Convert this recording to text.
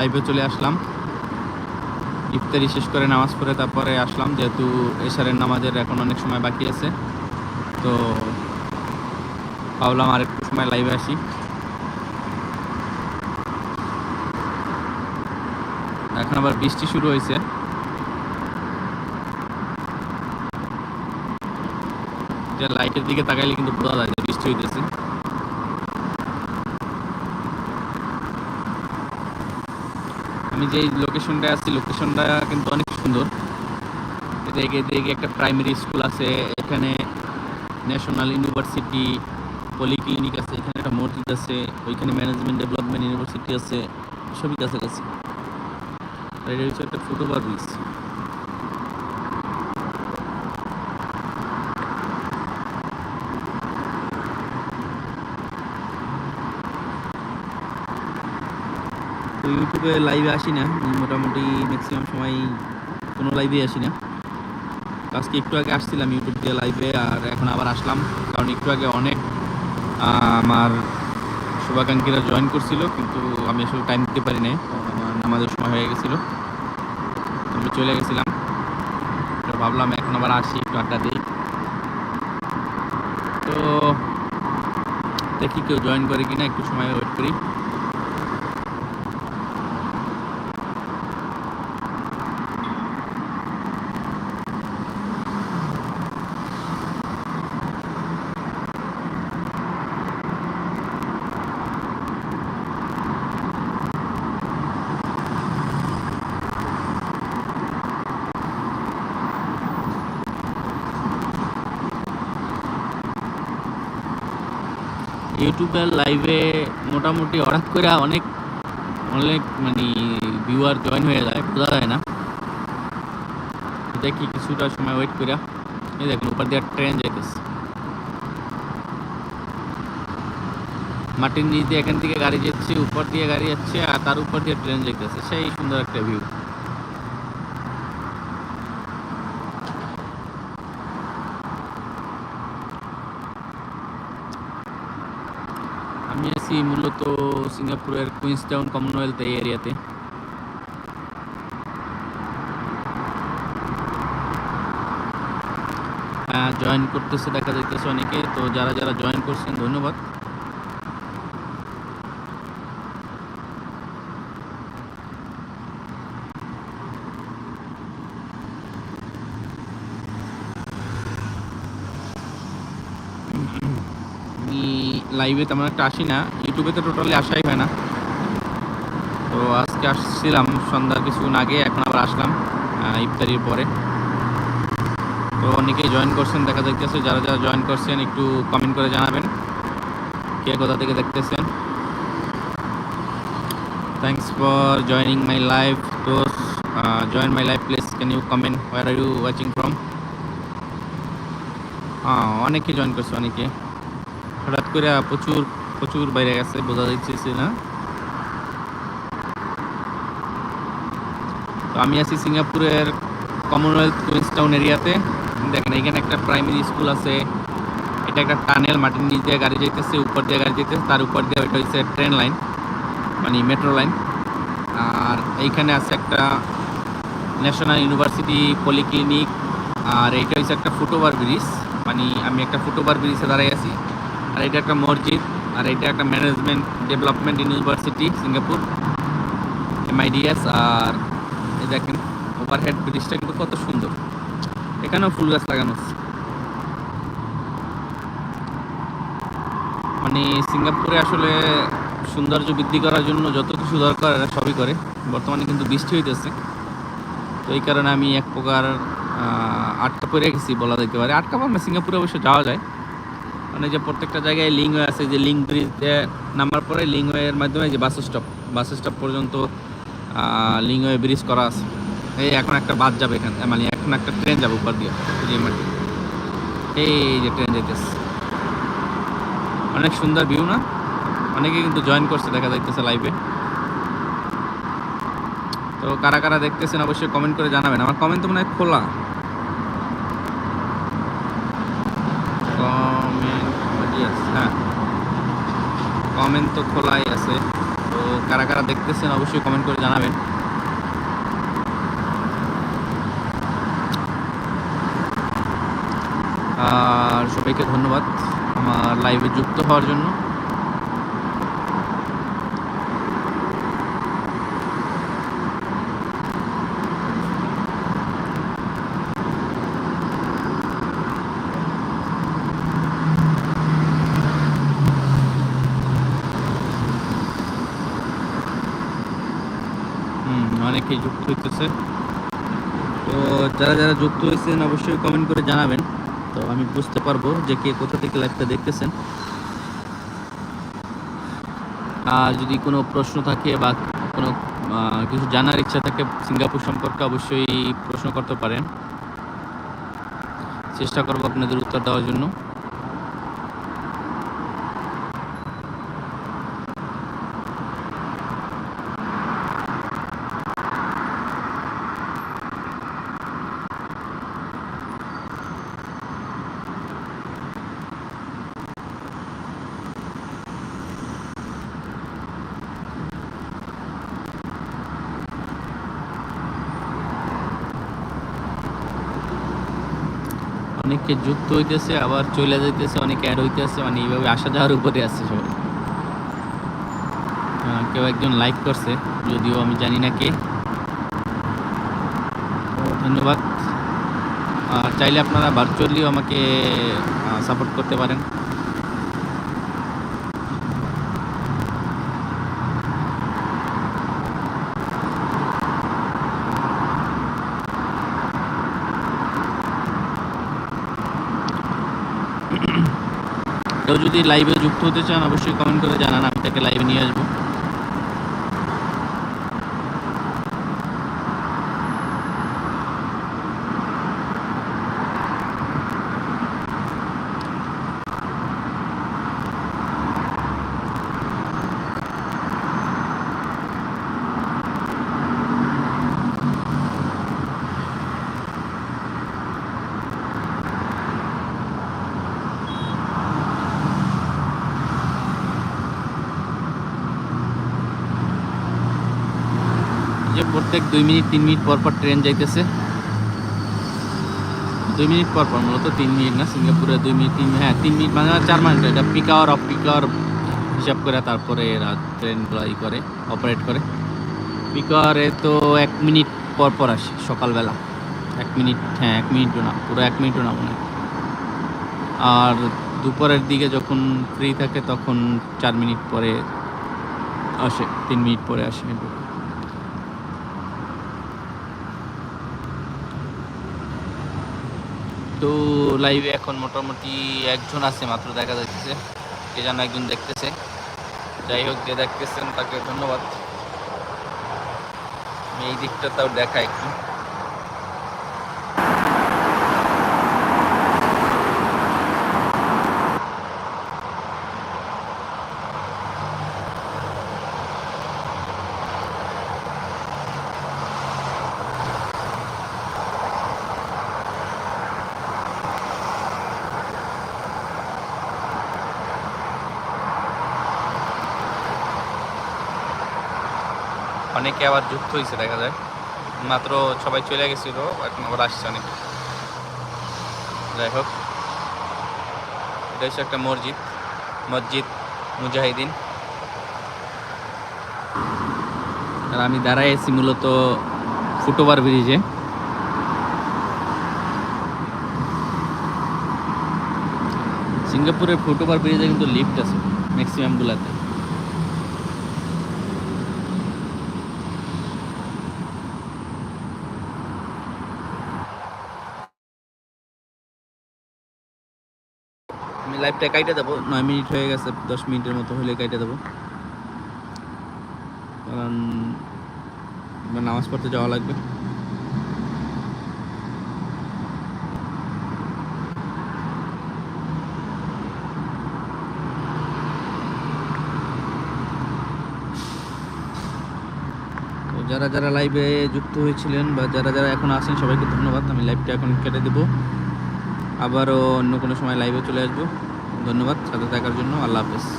লাইভে চলে আসলাম। ইফতারি শেষ করে নামাজ পড়ে তারপরে আসলাম, যেহেতু এশারের নামাজের এখন অনেক সময় বাকি আছে। তো ভাবলাম আর একটু সময় লাইভে আসি। এখন আবার বৃষ্টি শুরু হয়েছে। লাইটের দিকে তাকাইলে কিন্তু বোঝা যায় যে বৃষ্টি হইতেছে। আমি যে লোকেশনটায় আছি লোকেশনটা কিন্তু অনেক সুন্দর। এদিকে এদিকে একটা প্রাইমারি স্কুল আছে, এখানে ন্যাশনাল ইউনিভার্সিটি পলিক্লিনিক আছে, এখানে একটা মসজিদ আছে, ওইখানে ম্যানেজমেন্ট ডেভেলপমেন্ট ইউনিভার্সিটি আছে, সবই কাছাকাছি। এটা হচ্ছে একটা ফুটওভার ব্রিজ তো ইউটিউবে লাইভে আসি না মোটামুটি ম্যাক্সিমাম সময় কোনো লাইভে আসি না। আজকে একটু আগে আসছিলাম ইউটিউব দিয়ে লাইভে আর এখন আবার আসলাম। কারণ একটু আগে অনেক আমার শুভাকাঙ্ক্ষীরা জয়েন করছিল, কিন্তু আমি আসলে টাইম দিতে পারি নাই আমার নামাজের সময় হয়ে গেছিল। আমি চলে গেছিলাম। তো ভাবলাম এখন আবার আসি, একটু আড্ডা দিই। তো দেখি কেউ জয়েন করে কিনা, একটু সময় ওয়েট করি। ইউটিউবের লাইভে মোটামুটি হঠাৎ করে অনেক অনেক মানে ভিউয়ার জয়েন হয়ে যায়, বোঝা যায় না। দেখি কিছুটা সময় ওয়েট করে এই দেখুন, উপর দিয়ে ট্রেন যাইতেছে। মাটির নিচ দিয়ে এখান থেকে গাড়ি যাচ্ছে, উপর দিয়ে গাড়ি যাচ্ছে, আর তার উপর দিয়ে ট্রেন যাইতেছে। সেই সুন্দর একটা ভিউ আমি আছি মূলত সিঙ্গাপুরের কুইন্সটাউন কমনওয়েলথ এই এরিয়াতে। জয়েন করতেছে, দেখা যাইতেছে অনেকে। তো যারা যারা জয়েন করছেন, ধন্যবাদ আমি লাইভে তেমন একটা আসি না ইউটিউবে তো টোটালি আসাই হয় না। তো আজকে আসছিলাম সন্ধ্যার কিছুক্ষণ আগে, এখন আবার আসলাম ইফতারির পরে। তো অনেকেই জয়েন করছেন, দেখা যাইতেছে, যারা যারা জয়েন করছেন, একটু কমেন্ট করে জানাবেন, কে কোথা থেকে দেখতেছেন। Thanks for joining my live তো join my live please can you comment where are you watching from হ্যাঁ অনেকে জয়েন করছে, অনেকে। করে প্রচুর প্রচুর বাইরে গেছে, বোঝা যাচ্ছে না। তো আমি আছি সিঙ্গাপুরের কমনওয়েলথ কুইন্সটাউন এরিয়াতে দেখেন, এখানে একটা প্রাইমারি স্কুল আছে। এটা একটা টানেল মাটির নিচ দিয়ে গাড়ি যাইতেছে, উপর দিয়ে গাড়ি যাইতেছে, তার উপর দিয়ে ওইটা হচ্ছে ট্রেন লাইন মানে মেট্রো লাইন আর এইখানে আছে একটা ন্যাশনাল ইউনিভার্সিটি পলিক্লিনিক আর এইটা হচ্ছে একটা ফুটওভার ব্রিজ মানে আমি একটা ফুটওভার ব্রিজে দাঁড়াই আছি। আর এটা একটা মসজিদ, আর এটা একটা management development university Singapore MIDS আর এই দেখেন ওভারহেড ব্রিজটা কিন্তু কত সুন্দর। এখানেও ফুল গাছ লাগানো আছে। মানে সিঙ্গাপুরে আসলে সৌন্দর্য বৃদ্ধি করার জন্য যত কিছু দরকার এরা সবই করে। বর্তমানে কিন্তু বৃষ্টি হইতেছে। তো এই কারণে আমি এক প্রকার আটকা পড়ে গেছি বলা যেতে পারে। আটকা না সিঙ্গাপুরে অবশ্য যাওয়া যায়। মানে যে প্রত্যেকটা জায়গায় লিঙ্ক আছে, যে লিঙ্ক ব্রিজ নামার পরে লিঙ্ক ওয়ের মাধ্যমে যে বাস স্টপ বাস স্টপ পর্যন্ত লিঙ্ক ওয়ে ব্রিজ করা আছে। এই এখন একটা বাস যাবে এখান মানে এখন একটা ট্রেন যাবে উপর দিয়ে এই যে ট্রেন যেতেছে অনেক সুন্দর ভিউ না? অনেকে কিন্তু জয়েন করছে, দেখা যাইতেছে লাইভে তো কারা কারা দেখতেছেন অবশ্যই কমেন্ট করে জানাবেন। আমার কমেন্ট তো মনে হয় খোলা। কমেন্ট তো খোলাই আছে। তো কারা কারা দেখতেছেন অবশ্যই কমেন্ট করে জানাবেন। আর সবাইকে ধন্যবাদ আমার লাইভে যুক্ত হওয়ার জন্য। অনেকেই যুক্ত হইতেছে। তো যারা যারা যুক্ত হয়েছেন অবশ্যই কমেন্ট করে জানাবেন। তো আমি বুঝতে পারব যে কে কোথা থেকে লাইভটা দেখতেছেন। আর যদি কোনো প্রশ্ন থাকে বা কোনো কিছু জানার ইচ্ছা থাকে সিঙ্গাপুর সম্পর্কে অবশ্যই প্রশ্ন করতে পারেন। চেষ্টা করব আপনাদের উত্তর দেওয়ার জন্য। অনেকে যুক্ত হইতেছে, আবার চলে যাইতেছে, অনেকে অ্যাড হইতেছে মানে এইভাবে আসা যাওয়ার উপরে আছে সবাই। কেউ একজন লাইক করছে, যদিও আমি জানি না কে। ধন্যবাদ। চাইলে আপনারা ভার্চুয়ালিও আমাকে সাপোর্ট করতে পারেন। কেউ যদি লাইভে যুক্ত হতে চান অবশ্যই কমেন্ট করে জানান আপনাকে লাইভে নিয়ে আসব যে প্রত্যেক দুই মিনিট, তিন মিনিট পর পর ট্রেন যাইতেছে। দুই মিনিট পর পর, মূলত তিন মিনিট না, সিঙ্গাপুরে দুই মিনিট, তিন হ্যাঁ তিন মিনিট মানে চার মিনিট এটা peak hour off peak hour হিসাব করে তারপরে এরা ট্রেনগুলো ই করে অপারেট করে। পিক আওয়ারে তো এক মিনিট পর পর আসে সকালবেলা। এক মিনিট হ্যাঁ এক মিনিটও না, পুরো এক মিনিটও না মনে। আর দুপুরের দিকে যখন ফ্রি থাকে, তখন চার মিনিট পরে আসে, তিন মিনিট পরে আসে। তো লাইভে এখন মোটামুটি একজন আছে, মাত্র দেখা যাচ্ছে। কে যেন একজন দেখতেছে। যাই হোক, যে দেখতেছেন তাকে ধন্যবাদ। আমি এই দিকটা তাও দেখা একটু। অনেকে আবার যুক্ত হয়েছে দেখা যায়। মাত্র সবাই চলে গেছিল, এখন আবার আসছে অনেক। যাই হোক। এটা একটা মসজিদ মসজিদ মুজাহিদিন। আর আমি দাঁড়ায় আছি মূলত ফুটওভার ব্রিজে। সিঙ্গাপুরের ফুটওভার ব্রিজে কিন্তু লিফট আছে ম্যাক্সিমামগুলোতে আমি লাইভটা কাইটে দেবো, নয় মিনিট হয়ে গেছে, দশ মিনিটের মতো হলে কাইটে দেবো। কারণ নামাজ পড়তে যাওয়া লাগবে। যারা যারা লাইভে যুক্ত হয়েছিলেন বা যারা যারা এখন আছেন, সবাইকে ধন্যবাদ। আমি লাইভটা এখন কেটে দেবো। আবারও অন্য কোনো সময় লাইভে চলে আসব। ধন্যবাদ সাথে থাকার জন্য আল্লাহ হাফেজ।